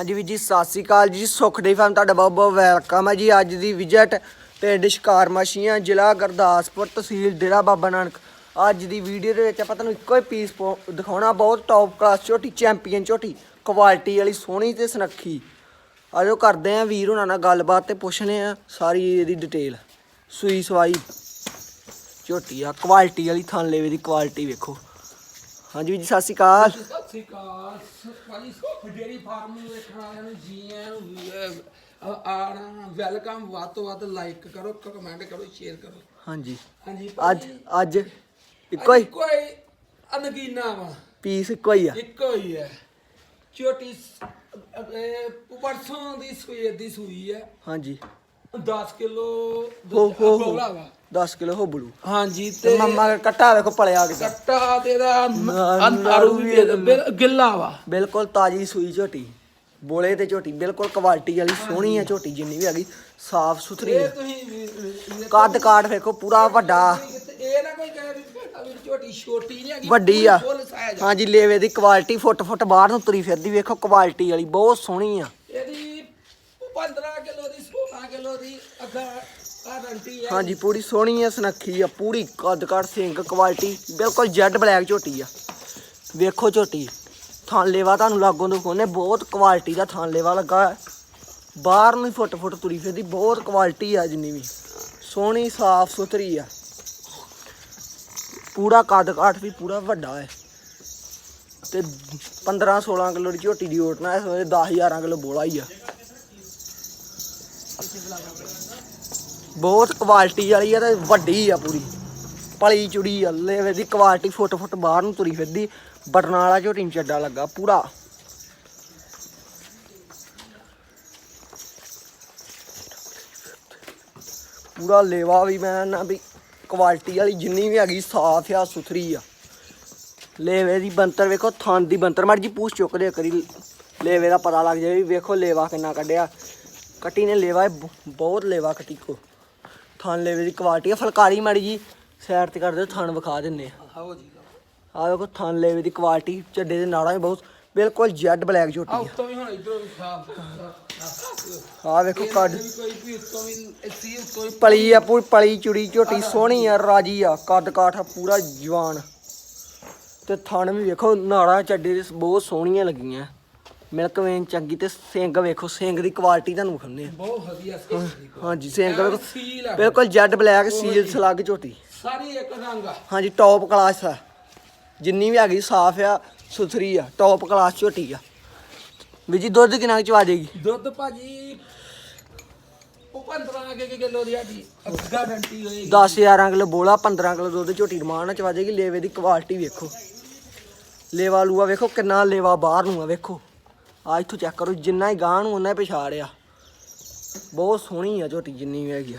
ਹਾਂਜੀ ਵੀਰ ਜੀ, ਸਤਿ ਸ੍ਰੀ ਅਕਾਲ ਜੀ। ਸੁਖਦੇਵ ਫਾਰਮ ਤੁਹਾਡਾ ਬਹੁਤ ਬਹੁਤ ਵੈਲਕਮ ਹੈ ਜੀ। ਅੱਜ ਦੀ ਵਿਜ਼ਿਟ ਪਿੰਡ ਸ਼ਿਕਾਰ ਮਸ਼ੀਆਂ ਜ਼ਿਲ੍ਹਾ ਗੁਰਦਾਸਪੁਰ ਤਹਿਸੀਲ ਡੇਰਾ ਬਾਬਾ ਨਾਨਕ। ਅੱਜ ਦੀ ਵੀਡੀਓ ਦੇ ਵਿੱਚ ਆਪਾਂ ਤੁਹਾਨੂੰ ਇੱਕੋ ਹੀ ਪੀਸ ਦਿਖਾਉਣਾ। ਬਹੁਤ ਟੌਪ ਕਲਾਸ ਝੋਟੀ ਚੈਂਪੀਅਨ ਝੋਟੀ ਕੁਆਲਿਟੀ ਵਾਲੀ, ਸੋਹਣੀ ਤੇ ਸੁਨੱਖੀ। ਆਜੋ ਕਰਦੇ ਆਂ ਵੀਰ ਹੁਣਾਂ ਨਾਲ ਗੱਲਬਾਤ ਤੇ ਪੁੱਛਣੇ ਆ ਸਾਰੀ ਇਹਦੀ ਡਿਟੇਲ ਸੂਈ ਸਵਾਈ ਝੋਟੀ ਆ। ਕੁਆਲਿਟੀ ਵਾਲੀ ਥਣ ਲੇਵੇ ਦੀ ਕੁਆਲਿਟੀ ਵੇਖੋ। ਹਾਂਜੀ ਵੀਰ ਜੀ, ਸਤਿ ਸ੍ਰੀ ਅਕਾਲ। ਸ੍ਰੀ ਅਕਾਲ। ਭਾਜੀ ਡੇਰੀ ਫਾਰਮ ਨੂੰ ਵੇਖਣ ਵਾਲਿਆਂ ਨੂੰ ਜੀ ਆਇਆਂ ਆਣਾ। ਵੈਲਕਮ ਵੱਧ ਤੋਂ ਵੱਧ ਲਾਈਕ ਕਰੋ ਕਮੈਂਟ ਕਰੋ ਸ਼ੇਅਰ ਕਰੋ। ਹਾਂਜੀ। ਹਾਂਜੀ ਅੱਜ ਭਾਜੀ, ਅੱਜ ਇੱਕੋ ਹੀ ਕੋਈ ਅਨਗੀਨਾ ਵਾ। ਪੀਸ ਇੱਕੋ ਹੀ ਆ। ਇੱਕੋ ਹੀ ਹੈ ਛੋਟੀ ਸ- ਅਹ, ਪਰਸੋਂ ਦੀ ਸੂਈ ਦੀ ਸੂਈ ਹੈ ਹਾਂਜੀ। 10 ਕਿਲੋ ਹੋ ਹੋ ਵਾ। 10 ਕਿਲੋ ਹੋ ਬਲੂ ਹਾਂਜੀ ਤੇ ਤੇ ਮੰਮਾ ਦਾ ਕੱਟਾ ਵੇਖੋ ਪਲਿਆ ਕਿਦਾ। ਕੱਟਾ ਤੇਰਾ ਨਾ- ਅੰਤਾਰੂ ਵੀ ਦੇ- ਬਿਲ- ਗਿੱਲਾ ਵਾ। ਬਿਲਕੁਲ ਤਾਜੀ ਸੂਈ ਝੋਟੀ ਬੋਲੇ ਤੇ ਝੋਟੀ ਬਿਲਕੁਲ ਕੁਆਲਿਟੀ ਵਾਲੀ ਸੋਹਣੀ ਆ ਝੋਟੀ ਜਿੰਨੀ ਵੀ ਹੈਗੀ ਸਾਫ਼ ਸੁਥਰੀ ਇਹ ਆ ਤੁਸੀਂ ਵੀ- ਵੀ- ਕੱਦ ਕਾਠ ਵੇਖੋ ਪੂਰਾ ਵੱਡਾ। ਇਹ ਨਾ ਕੋਈ ਕਹੇ ਵੀ ਭੇਟਾ ਵੀ ਝੋਟੀ ਛੋਟੀ ਨਹੀਂ ਹੈਗੀ ਵੱਡੀ ਆ। ਫੁੱਲ ਹਾਂਜੀ ਲੇਵੇ ਦੀ ਕੁਆਲਿਟੀ ਫੁੱਟ ਫੁੱਟ ਬਾਹਰ ਨੂੰ ਤੁਰੀ ਫਿਰਦੀ ਵੇਖੋ ਕੁਆਲਿਟੀ ਵਾਲੀ ਬਹੁਤ ਸੋਹਣੀ ਆ। ਇਹਦੀ 15 ਕਿਲੋ ਦੀ 16 ਕਿਲੋ ਦੀ ਹੈ ਹਾਂਜੀ, ਪੂਰੀ ਸੋਹਣੀ ਆ ਸਨੱਖੀ ਆ, ਪੂਰੀ ਕੱਦ ਕਾਠ ਸਿੰਗ ਕੁਆਲਿਟੀ ਬਿਲਕੁਲ ਜੈਡ ਬਲੈਕ ਝੋਟੀ ਆ। ਵੇਖੋ ਝੋਟੀ ਥਾਂਲੇਵਾ ਤੁਹਾਨੂੰ ਲਾਗੋਂ ਦਿਖਾਉਣੇ ਬਹੁਤ ਕੁਆਲਿਟੀ ਦਾ ਥਾਂਲੇਵਾ ਲੱਗਾ ਹੈ। ਬਾਹਰ ਨੂੰ ਫੁੱਟ ਫੁੱਟ ਤੁਰੀ ਫਿਰਦੀ, ਬਹੁਤ ਕੁਆਲਿਟੀ ਆ ਜਿੰਨੀ ਵੀ। ਸੋਹਣੀ, ਸਾਫ਼ ਸੁਥਰੀ ਆ। ਪੂਰਾ ਕੱਦ ਕਾਠ ਵੀ ਪੂਰਾ ਵੱਡਾ ਹੈ। ਤੇ 15 16 ਕਿਲੋ ਦੀ ਝੋਟੀ ਦੀ ਓਟ ਨਾ ਇਸ ਵੇਲੇ 10 11 ਕਿਲੋ ਬੋਲਾ ਹੀ ਆ। ਬਹੁਤ ਕੁਆਲਿਟੀ ਵਾਲੀ ਆ ਤੇ ਵੱਡੀ ਆ ਪੂਰੀ। ਪਲੀ ਚੁੜੀ ਆ ਲੇਵੇ ਦੀ ਕੁਆਲਿਟੀ ਫੁੱਟ ਫੁੱਟ ਬਾਹਰ ਨੂੰ ਤੁਰੀ ਫਿਰਦੀ। ਬਟਨਾਂ ਵਾਲਾ ਝੋਟੀ ਨੂੰ ਚੱਡਾ ਲੱਗਾ ਪੂਰਾ। ਪੂਰਾ ਲੇਵਾ ਵੀ ਮੈਂ ਨਾ ਵੀ ਕੁਆਲਿਟੀ ਵਾਲੀ ਜਿੰਨੀ ਵੀ ਹੈਗੀ ਸਾਫ਼ ਆ, ਸੁਥਰੀ ਆ। ਲੇਵੇ ਦੀ ਬੰਤਰ ਵੇਖੋ, ਥਣ ਦੀ ਬੰਤਰ ਮਰ ਜੀ ਪੂਛ ਚੁੱਕਦੇ ਕਰੀ। ਲੇਵੇ ਦਾ ਪਤਾ ਲੱਗ ਜਾਵੇ ਵੀ ਵੇਖੋ ਲੇਵਾ ਕਿੰਨਾ ਕੱਢਿਆ। ਕੱਟੀ ਨੇ ਲੇਵਾ ਬਹੁਤ ਲੇਵਾ ਕੱਟੀ ਕੋ। ਥਣ ਲੇਵੇ ਦੀ ਕੁਆਲਿਟੀ ਆ ਫਲਕਾਰੀ ਮਾੜੀ ਜੀ। ਸਾਈਡ ਤੇ ਕਰ ਦਿਓ ਥਣ ਵਿਖਾ ਦਿੰਨੇ ਆ। ਆਓ ਜੀ। ਆ ਵੇਖੋ ਥਣ ਲੇਵੇ ਦੀ ਕੁਆਲਿਟੀ ਚੱਡੇ ਦੇ ਨਾੜਾਂ ਵੀ ਬਹੁਤ ਬਿਲਕੁਲ ਜੈਡ ਬਲੈਕ ਝੋਟੀ ਆਹ ਉੱਤੋਂ ਵੀ ਹੁਣ ਇਧਰੋਂ ਵੀ ਸਾਫ਼ ਆ ਆ ਵੇਖੋ ਕੱਢ। ਕੋਈ ਵੀ ਉੱਤੋਂ ਵੀ ਸੀ ਉੱਤੋਂ ਪਲੀ ਆ ਪੂਰੀ ਪਲੀ ਚੁੜੀ ਝੋਟੀ ਸੋਹਣੀ ਆ ਰਾਜੀ ਆ। ਕੱਦ ਕਾਠ ਆ ਪੂਰਾ ਜਵਾਨ। ਤੇ ਥਣ ਵੀ ਵੇਖੋ ਨਾੜਾਂ ਚੱਡੇ ਦੇ ਬਹੁਤ ਸੋਹਣੀਆਂ ਲੱਗੀਆਂ। ਮਿਲਕ ਵੇਨ ਚੰਗੀ ਤੇ ਸਿੰਗ ਵੇਖੋ ਸਿੰਗ ਦੀ ਕੁਆਲਿਟੀ ਤੁਹਾਨੂੰ ਵਿਖਾਉਂਦੇ ਆ। ਬਹੁਤ ਵਧੀਆ ਸੀ ਹਾਂਜੀ ਸਿੰਗ ਐਨ ਵੇਖੋ ਸੀਲ ਆ। ਬਿਲਕੁਲ ਜੈਡ ਬਲੈਕ ਸੀਲ ਸਲੱਗ ਝੋਟੀ। ਸਾਰੀ ਇੱਕ ਰੰਗ ਆ। ਹਾਂਜੀ ਟੌਪ ਕਲਾਸ ਆ। ਜਿੰਨੀ ਵੀ ਹੈਗੀ ਸਾਫ਼ ਆ ਸੁਥਰੀ ਆ ਟੌਪ ਕਲਾਸ ਝੋਟੀ ਆ। ਵੀ ਜੀ ਦੁੱਧ ਕਿੰਨਾ ਕੁ ਚਵਾ ਦੇਗੀ? ਦੁੱਧ ਭਾਜੀ ਉਹ 15 ਕੇ ਕਿਲੋ ਦੀ ਆਡੀ ਗਾਰੰਟੀ ਹੋਏਗੀ। 10 11 ਕਿਲੋ ਬੋਲਾ 15 ਕਿਲੋ ਦੁੱਧ ਝੋਟੀ ਰਮਾਨ ਨਾਲ ਚਵਾ ਦੇਗੀ। ਲੇਵੇ ਦੀ ਕੁਆਲਿਟੀ ਵੇਖੋ। ਲੇਵਾ ਲੂਆ ਵੇਖੋ ਕਿੰਨਾ ਲੇਵਾ ਬਾਹਰ ਨੂੰ ਆ ਵੇਖੋ। ਆ ਇੱਥੋਂ ਚੈੱਕ ਕਰੋ ਜਿੰਨਾ ਹੀ ਗਾਂ ਨੂੰ ਉਹਨਾਂ ਹੀ ਪਛਾੜਿਆ। ਬਹੁਤ ਸੋਹਣੀ ਆ ਝੋਟੀ ਜਿੰਨੀ ਵੀ ਹੈਗੀ ਆ।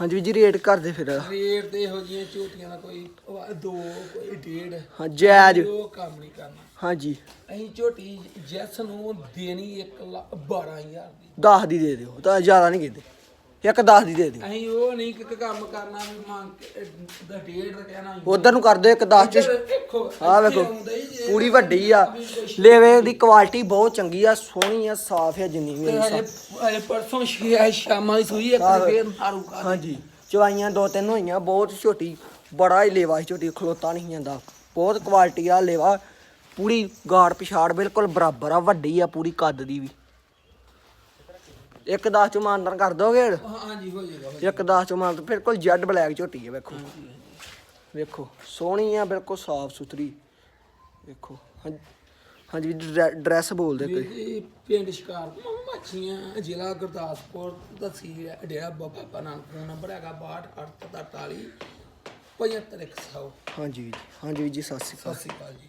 ਹਾਂਜੀ ਵੀ ਜੀ ਰੇਟ ਕਰਦੇ ਫਿਰ। ਰੇਟ ਦੇ ਇਹੋ ਜਿਹੀਆਂ ਝੋਟੀਆਂ ਦਾ ਕੋਈ ਉਹ ਦੋ ਕੋਈ ਡੇਢ। ਹਾਂ ਜਾਇਜ਼। ਉਹ ਕੰਮ ਨਹੀਂ ਕਰਨਾ। ਹਾਂਜੀ। ਅਸੀਂ ਝੋਟੀ ਜੈਸ ਨੂੰ ਦੇਣੀ 1 ਲੱਖ 12000 ਦੀ। 10 ਦੀ ਦੇ ਦਿਓ ਤਾਂ ਜ਼ਿਆਦਾ ਨਹੀਂ ਕਹਿੰਦੇ ਇੱਕ 10 ਦੀ ਦੇ ਦਿਓ ਅਸੀਂ ਉਹ ਨਹੀਂ ਕਿ ਕੰਮ ਕਰਨਾ ਵੀ ਮੰਗ ਕੇ ਦਾ ਡੇਢ ਦਾ ਕਹਿਣਾ ਉਧਰ ਨੂੰ ਕਰ ਦਿਓ ਇੱਕ 10 ਚ ਇੱਧਰ ਦੇਖੋ ਆ ਵੇਖੋ ਪੂਰੀ ਵੱਡੀ ਆ। ਲੇਵੇ ਦੀ ਕੁਆਲਿਟੀ ਬਹੁਤ ਚੰਗੀ ਆ ਸੋਹਣੀ ਆ ਸਾਫ਼ ਆ ਜਿੰਨੀ ਵੀ ਆ ਪਰਸੋਂ ਸ਼ਿਆ ਸ਼ਾਮਾਂ ਦੀ ਸੂਈ ਇੱਕ ਆਹ। ਫੇਰ ਮਾਰੂ ਕਰ। ਹਾਂਜੀ ਚਵਾਈਆਂ ਦੋ ਤਿੰਨ ਹੋਈਆਂ ਬਹੁਤ ਛੋਟੀ ਬੜਾ ਹੀ ਲੇਵਾ ਸੀ ਝੋਟੀ ਖਲੋਤਾ ਨਹੀਂ ਜਾਂਦਾ। ਬਹੁਤ ਕੁਆਲਿਟੀ ਆ ਲੇਵਾ ਪੂਰੀ ਗਾੜ ਪਿਛਾੜ ਬਿਲਕੁਲ ਬਰਾਬਰ ਆ ਵੱਡੀ ਆ ਪੂਰੀ ਕੱਦ ਦੀ ਵੀ। ਇੱਕ 10 ਚ ਮਾਨਦਾਰ ਕਰ ਦੋਗੇ? ਹਾਂਜੀ ਹੋ ਜਾਏਗਾ ਇੱਕ 10 ਚ ਮਾਨ ਬਿਲਕੁਲ ਜੈਡ ਬਲੈਕ ਝੋਟੀ ਹੈ ਵੇਖੋ। ਵੇਖੋ ਸੋਹਣੀ ਆ ਬਿਲਕੁਲ ਸਾਫ਼ ਸੁਥਰੀ। ਵੇਖੋ ਹਾਂਜੀ ਡਰੈਸ ਬੋਲਦੇ ਕੋਈ। ਪਿੰਡ ਸ਼ਿਕਾਰ ਮੱਛੀਆਂ ਜ਼ਿਲ੍ਹਾ ਗੁਰਦਾਸਪੁਰ ਤਹਿਸੀਲ ਡੇਰਾ ਬਾਬਾ ਨਾਨਕ ਫੋਨ ਨੰਬਰ ਹੈਗਾ 6248 75 100 ਹਾਂਜੀ ਜੀ ਹਾਂਜੀ ਜੀ ਸਤਿ ਸ਼੍ਰੀ ਅਕਾਲ। ਸਤਿ ਸ਼੍ਰੀ ਅਕਾਲ ਜੀ।